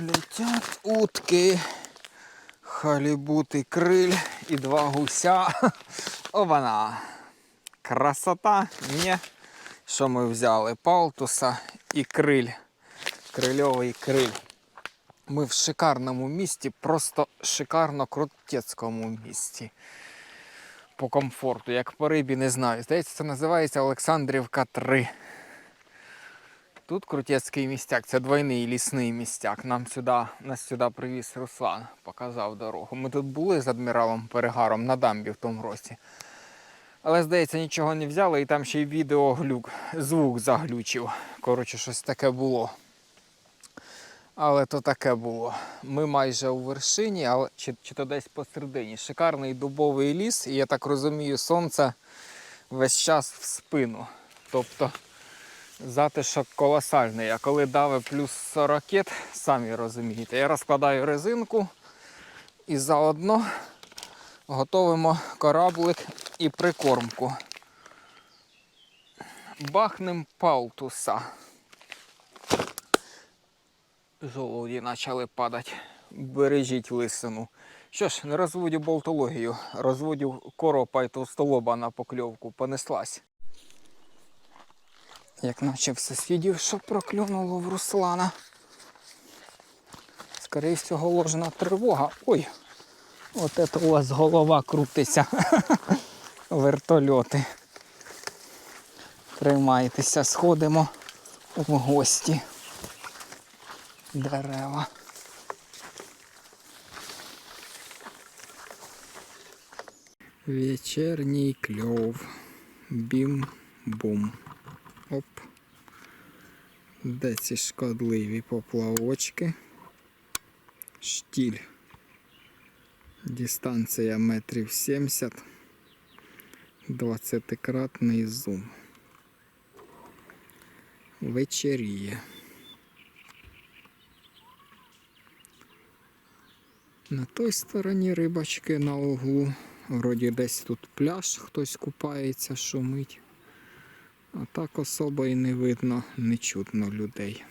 Летять утки, халібути криль і два гуся. Обана. Красота, ні. Що ми взяли? Палтуса і криль. Крильовий криль. Ми в шикарному місті, просто шикарно крутецькому місті. По комфорту, як по рибі, не знаю. Здається, це називається Олександрівка 3. Тут крутецький містяк, це двойний лісний містяк. Нам сюди, нас сюди привіз Руслан, показав дорогу. Ми тут були з адміралом Перегаром на дамбі в тому році. Але, здається, нічого не взяли, і там ще й відеоглюк, звук заглючив. Коротше, щось таке було. Але то таке було. Ми майже у вершині, але чи, чи то десь посередині. Шикарний дубовий ліс, і я так розумію, сонце весь час в спину. Тобто затишок колосальний. А коли дави плюс 40, самі розумієте, я розкладаю резинку і заодно готовимо кораблик і прикормку. Бахнем палтуса. Жолуді почали падати. Бережіть лисину. Що ж, не розводю болтологію, розводю коропа і товстолоба на покльовку. Понеслась. Як наче в сусідів, що проклюнуло в Руслана. Скоріше всього, ложна тривога. Ой, от це у вас голова крутиться. Вертольоти. Тримайтеся, сходимо в гості. Дерева. Вечерній кльов. Бім-бум. Оп. Де ці шкодливі поплавочки? Штіль. Дистанція метрів 70. 20-кратний зум. Вечеріє. На той стороні рибачки на углу. Вроді десь тут пляж, хтось купається, шумить. А так особо і не видно, не чутно людей.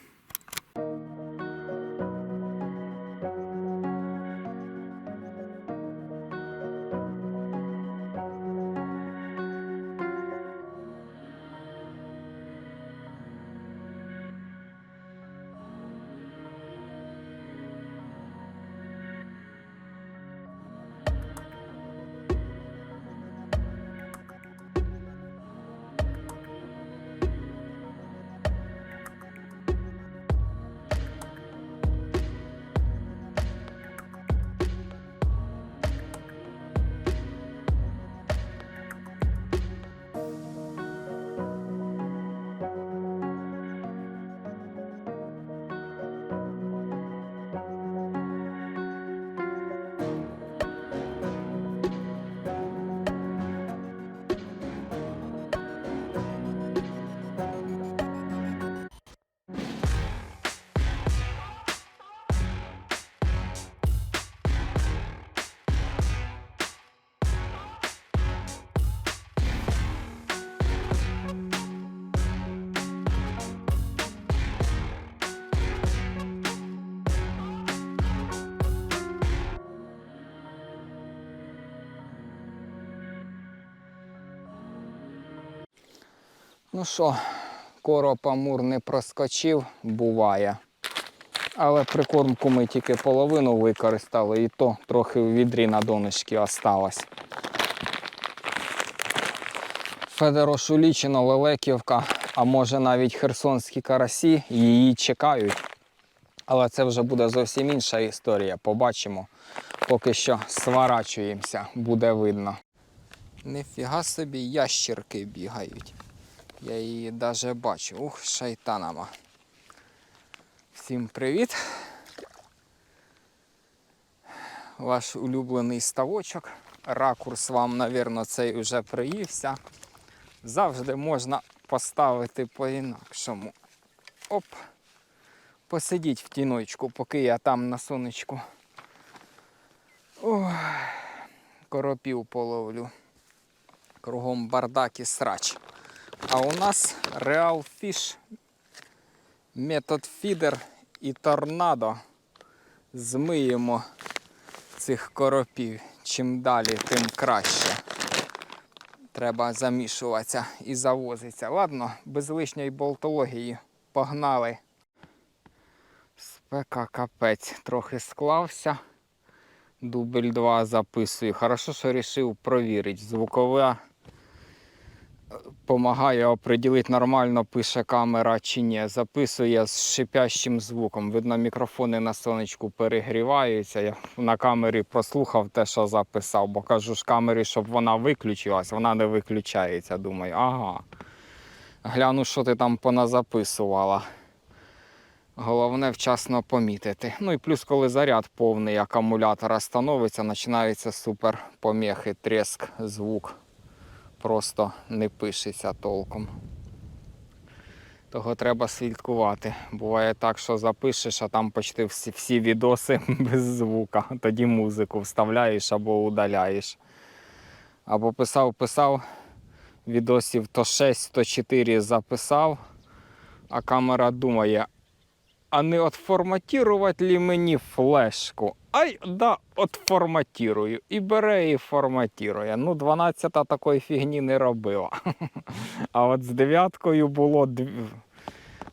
Ну що, короб Амур не проскочив, буває. Але прикормку ми тільки половину використали, і то трохи в відрі на донечки осталось. Федорошулічино, Лелеківка, а може навіть херсонські карасі її чекають. Але це вже буде зовсім інша історія. Побачимо. Поки що сворачуємося, буде видно. Нифіга собі ящірки бігають. Я її навіть бачу. Ух, шайтанама. Всім привіт. Ваш улюблений ставочок. Ракурс вам, мабуть, цей вже приївся. Завжди можна поставити по-інакшому. Оп. Посидіть в тіночку, поки я там на сонечку. Ой, коропів половлю. Кругом бардак і срач. А у нас Real Fish, метод фідер і торнадо. Змиємо цих коропів. Чим далі, тим краще. Треба замішуватися і завозитися. Ладно, без лишньої болтології. Погнали. Спека капець. Трохи склався. Дубль 2 записую. Хорошо, що вирішив провірити. Звукова допомагає оприділити, нормально пише камера чи ні. Записує з шипящим звуком. Видно, мікрофони на сонечку перегріваються. Я на камері прослухав те, що записав, бо кажу ж камері, щоб вона виключилась, вона не виключається. Думаю, ага. Гляну, що ти там поназаписувала. Головне вчасно помітити. Ну і плюс, коли заряд повний акумулятора становиться, починаються супер помехи, треск, звук. Просто не пишеться толком. Того треба слідкувати. Буває так, що запишеш, а там почти всі, всі відоси без звука. Тоді музику вставляєш або удаляєш. Або писав, писав, відосів то 6, то 4 записав, а камера думає, а не отформатувати ли мені флешку? Ай, да, отформатірую. І бере і форматірує. Ну, 12-та такої фігні не робила. А от з дев'яткою було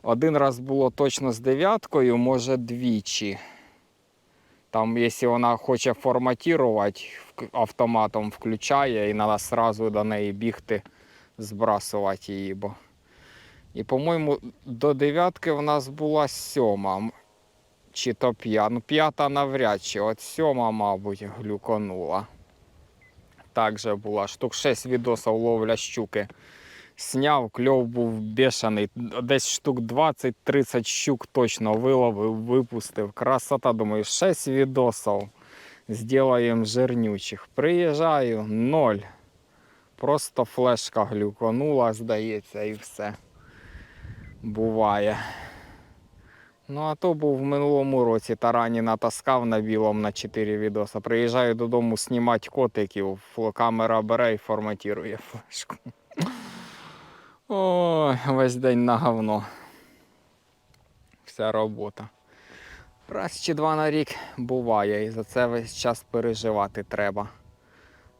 один раз було точно з дев'яткою, може двічі. Там, якщо вона хоче форматувати, автоматом включає і треба одразу до неї бігти, збрасувати її. Бо... І, по-моєму, до дев'ятки в нас була сьома. Чи то п'ята. Ну, п'ята навряд чи. От сьома, мабуть, глюконула. Так же була. Штук 6 відосів ловля щуки. Сняв, кльов був бешений. Десь штук 20-30 щук точно виловив, випустив. Красота, думаю, 6 відосів. Зробимо жирнючих. Приїжджаю, ноль. Просто флешка глюконула, здається, і все. Буває. Ну, а то був в минулому році тарані натаскав на білому на 4 відоси. Приїжджаю додому знімати котиків, камера бере і форматує флешку. Ой, весь день на говно. Вся робота. Раз чи два на рік буває, і за це весь час переживати треба.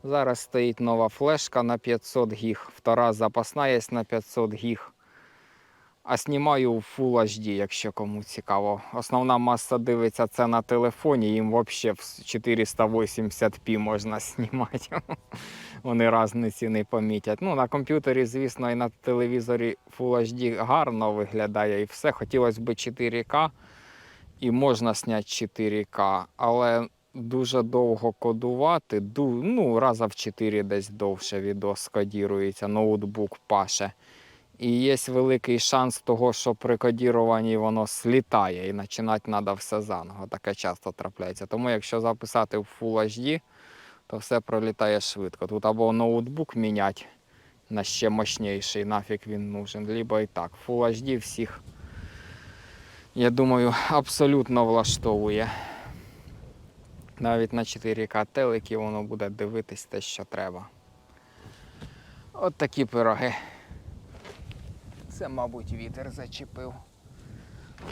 Зараз стоїть нова флешка на 500 гіг, втора запасна є на 500 гіг. А знімаю в Full HD, якщо кому цікаво. Основна маса дивиться це на телефоні, їм взагалі в 480p можна знімати. Вони різниці не помітять. Ну, на комп'ютері, звісно, і на телевізорі Full HD гарно виглядає і все. Хотілося б 4К і можна зняти 4К, але дуже довго кодувати. ду- Ну, раза в 4 десь довше відос кодірується, ноутбук паше. І є великий шанс того, що при кодіруванні воно слітає і починати треба все заново. Таке часто трапляється. Тому якщо записати в Full HD, то все пролітає швидко. Тут або ноутбук міняти на ще мощніший, нафіг він нужен, либо і так. Full HD всіх, я думаю, абсолютно влаштовує. Навіть на 4К телекі воно буде дивитись те, що треба. От такі пироги. Це, мабуть, вітер зачепив.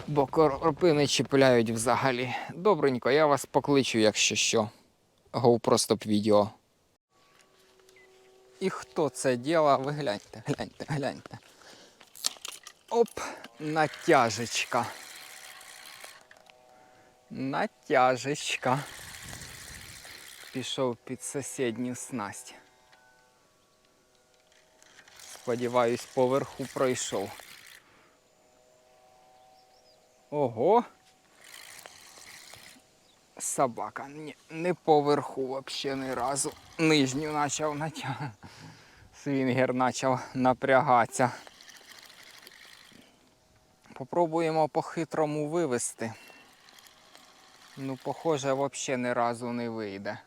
Бо коропи не чіпляють взагалі. Добренько, я вас покличу, якщо що. GoPro відео. І хто це діла? Ви гляньте, гляньте, гляньте. Оп, натяжечка. Натяжечка. Пішов під сусідню снасть. Сподіваюсь, поверху пройшов. Ого. Собака не, не поверху вообще ні разу. Нижню почав натягати. Свінгер почав напрягатися. Попробуємо по-хитрому вивести. Ну, похоже, взагалі ні разу не вийде.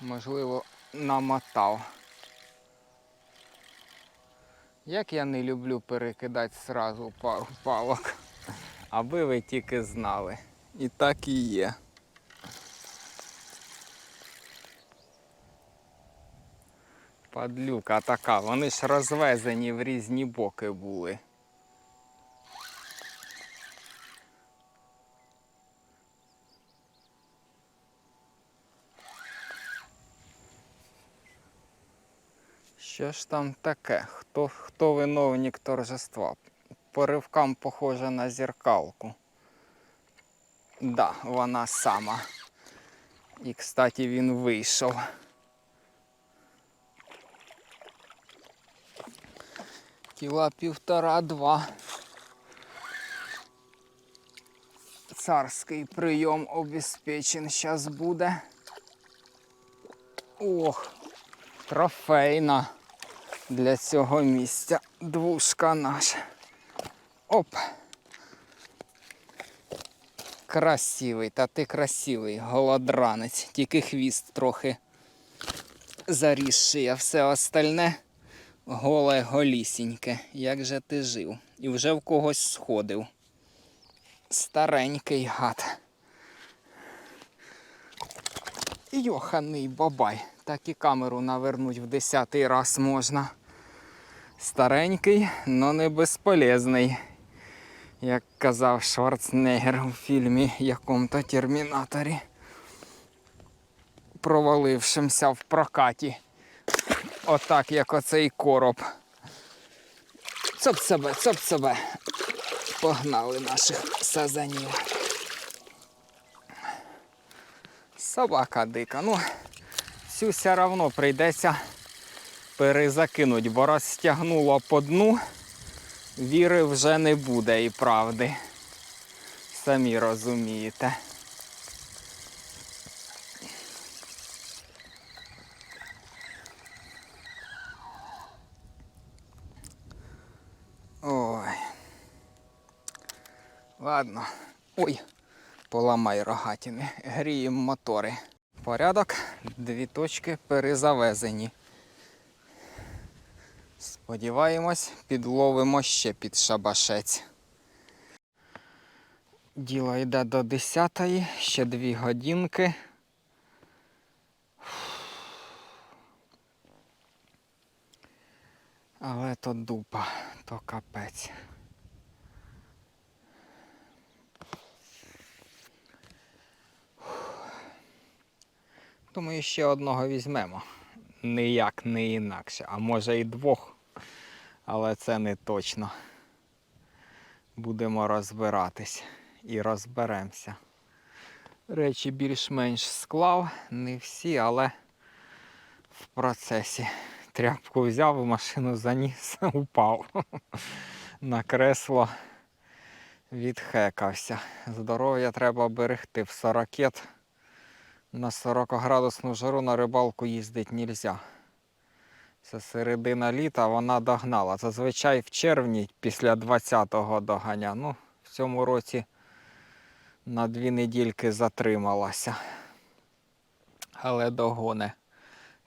Можливо, намотав. Як я не люблю перекидати сразу пару палок, аби ви тільки знали. І так і є. Падлюка така, вони ж розвезені в різні боки були. Що ж там таке? Хто, хто виновник торжества? По ривкам похоже на зеркалку. Да, вона сама. І, кстати, він вийшов. Кіла півтора-два. Царський прийом обезпечен зараз буде. Ох, трофейна для цього місця. Двушка наша. Оп. Красивий, та ти красивий, голодранець. Тільки хвіст трохи зарісший, а все остальне голе голісіньке. Як же ти жив? І вже в когось сходив. Старенький гад. Йоханий бабай. Так і камеру навернуть в десятий раз можна. Старенький, но не безполезний. Як казав Шварценеггер у фільмі якому-то Термінаторі. Провалившимся в прокаті. Отак, як оцей короб. Цоп себе, цоп себе. Погнали наших сазанів. Собака дика. Ну, цю все равно прийдеться перезакинуть, бо розтягнуло по дну, віри вже не буде і правди. Самі розумієте. Ой. Ладно. Ой, поламай рогатини. Гріємо мотори. Порядок, дві точки перезавезені. Сподіваємось, підловимо ще під шабашець. Діло йде до 10 ще дві годинки. Але то дупа, то капець. Думаю, ще одного візьмемо. Ніяк не інакше, а може і двох. Але це не точно. Будемо розбиратись і розберемося. Речі більш-менш склав, не всі, але в процесі. Тряпку взяв, машину заніс, упав. На кресло відхекався. Здоров'я треба берегти в 40 на 40 градусну жару на рибалку їздити нельзя. Це середина літа вона догнала. Зазвичай в червні після 20-го доганя. Ну, в цьому році на дві недільки затрималася. Але догоне.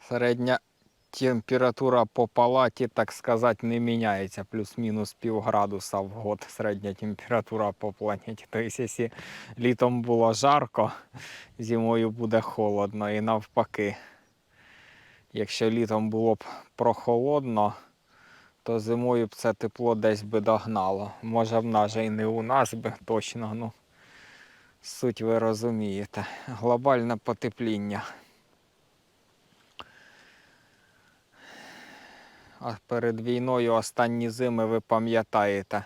Середня температура по палаті, так сказати, не міняється. Плюс-мінус пів градуса в год середня температура по планеті. Тобто, якщо літом було жарко, зимою буде холодно і навпаки. Якщо літом було б прохолодно, то зимою б це тепло десь би догнало. Може б навіть і не у нас би точно, ну суть ви розумієте. Глобальне потепління. А перед війною останні зими ви пам'ятаєте.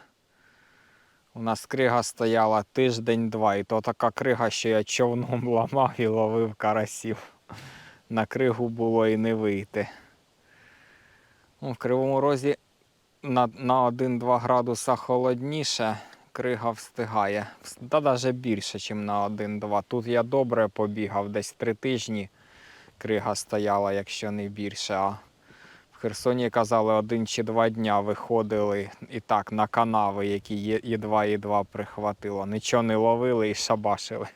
У нас крига стояла тиждень-два, і то така крига, що я човном ламав і ловив карасів. На кригу було і не вийти. Ну, в Кривому Розі на, на 1-2 градуса холодніше, крига встигає. Та навіть більше, ніж на 1-2. Тут я добре побігав, десь 3 тижні крига стояла, якщо не більше. А Херсоні казали, один чи два дня виходили і так на канави, які є- єдва-єдва прихватило. Нічого не ловили і шабашили.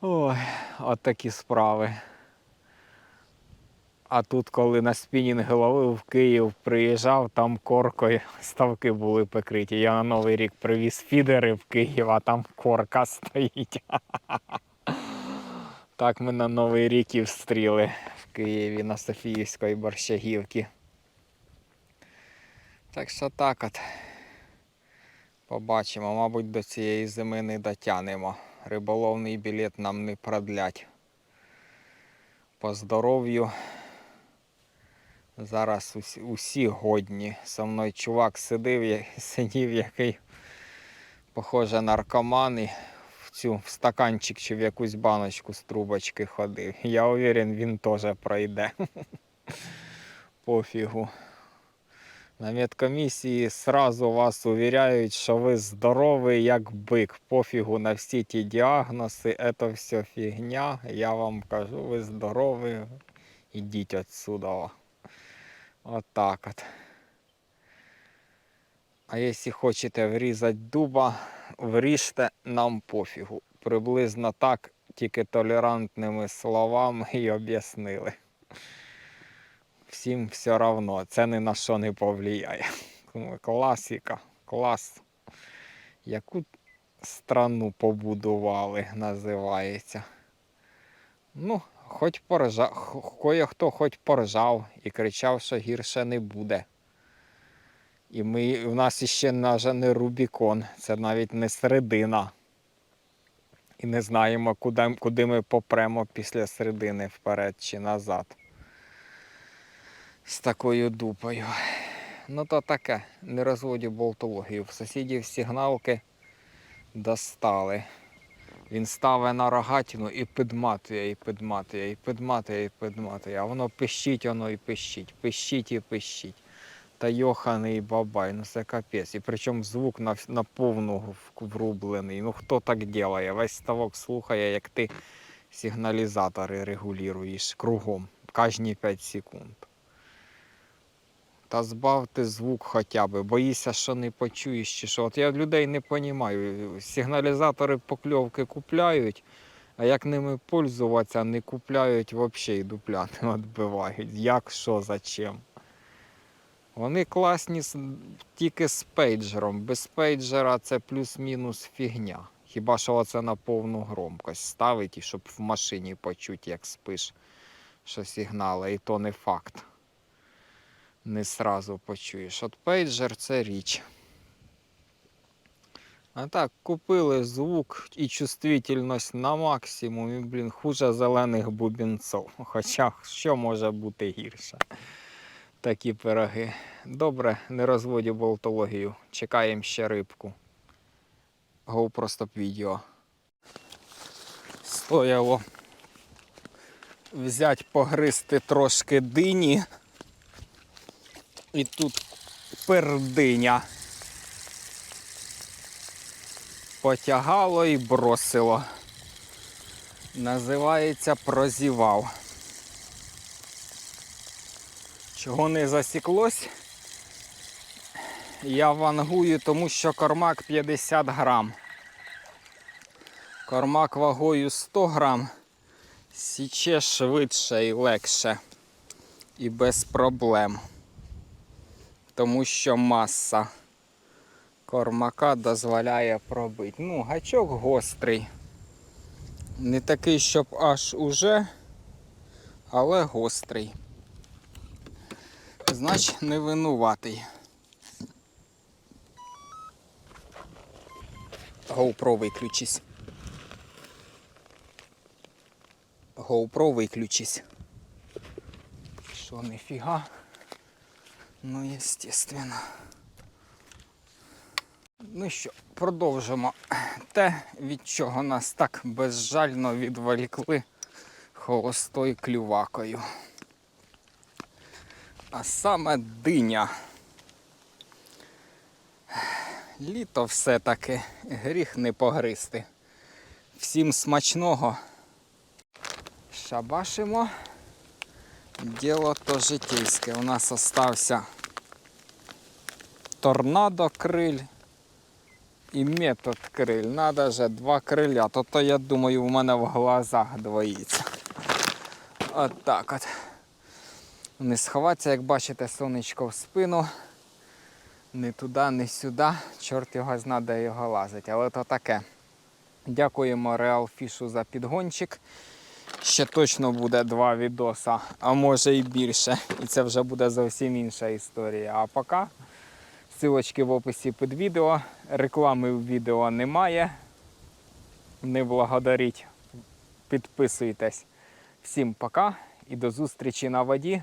Ой, от такі справи. А тут, коли на спінінг ловив в Київ приїжджав, там коркою ставки були покриті. Я на Новий рік привіз фідери в Київ, а там корка стоїть. Так ми на Новий рік і встріли Києві на Софіївської борщагівці. Так що так от. Побачимо, мабуть, до цієї зими не дотянемо. Риболовний білет нам не продлять. По здоров'ю Зараз усі, усі годні. Со мною чувак сидив, я- сидів, який, похоже, наркоман і цю в стаканчик чи в якусь баночку з трубочки ходив. Я уверен, він теж пройде. Пофігу. На медкомісії сразу вас увіряють, що ви здоровий як бик. Пофігу на всі ті діагнози, це все фігня. Я вам кажу, ви здорові, ідіть отсюда. Отак от. А якщо хочете врізати дуба, вріжте нам пофігу. Приблизно так, тільки толерантними словами і об'яснили. Всім все равно, це ні на що не повлияє. Класіка, клас. Яку страну побудували, називається. Ну, хоч поржав, кое-хто хоч поржав і кричав, що гірше не буде. І ми, у нас іще навіть не Рубікон, це навіть не середина. І не знаємо, куди, куди ми попремо після середини вперед чи назад. З такою дупою. Ну то таке, не розводю болтологію. В сусідів сигналки достали. Він ставить на рогатину і підматує, і підматує, і підматує, і підматує. А воно пищить, воно і пищить, пищить і пищить. Та йоханий бабай, ну це капець. І причому звук на, на повну врублений. Ну хто так ділає? Весь ставок слухає, як ти сигналізатори регулюєш кругом, кожні 5 секунд. Та збавте звук хоча б, боїшся, що не почуєш чи що. От я людей не розумію. Сигналізатори покльовки купляють, а як ними пользуватися, не купляють взагалі і дупля не відбивають. Як, що, зачем. Вони класні тільки з пейджером. Без пейджера це плюс-мінус фігня. Хіба що це на повну громкость ставить і щоб в машині почути, як спиш, що сигнали, і то не факт не сразу почуєш. От пейджер це річ. А так, купили звук і чувствительність на максимум, і, блін, хуже зелених бубінців. Хоча що може бути гірше? Такі пироги. Добре, не розводю болтологію. Чекаємо ще рибку. GoPro стоп відео. Стояло взять погризти трошки дині. І тут пердиня. Потягало і бросило. Називається прозівав. Чого не засіклось? Я вангую, тому що кормак 50 грам. Кормак вагою 100 грам. Січе швидше і легше. І без проблем тому що маса кормака дозволяє пробити. Ну, гачок гострий. Не такий, щоб аж уже, але гострий. Значить, не винуватий. GoPro виключись. GoPro виключись. Що, ніфіга? Ну, естественно. Ну що, продовжимо те, від чого нас так безжально відволікли холостою клювакою. А саме диня. Літо все-таки гріх не погризти. Всім смачного. Шабашимо. Діло то житейське. У нас остався торнадо криль і метод криль. Надо же два криля. То то я думаю у мене в глазах двоїться. От так от. Не сховатися, як бачите, сонечко в спину. Ні туди, ні сюди. Чорт його зна, де його лазить. Але то таке. Дякуємо Real Fish за підгончик. Ще точно буде два відоса, а може і більше. І це вже буде зовсім інша історія. А поки ссылочки в описі під відео. Реклами в відео немає. Не благодаріть. Підписуйтесь. Всім пока і до зустрічі на воді.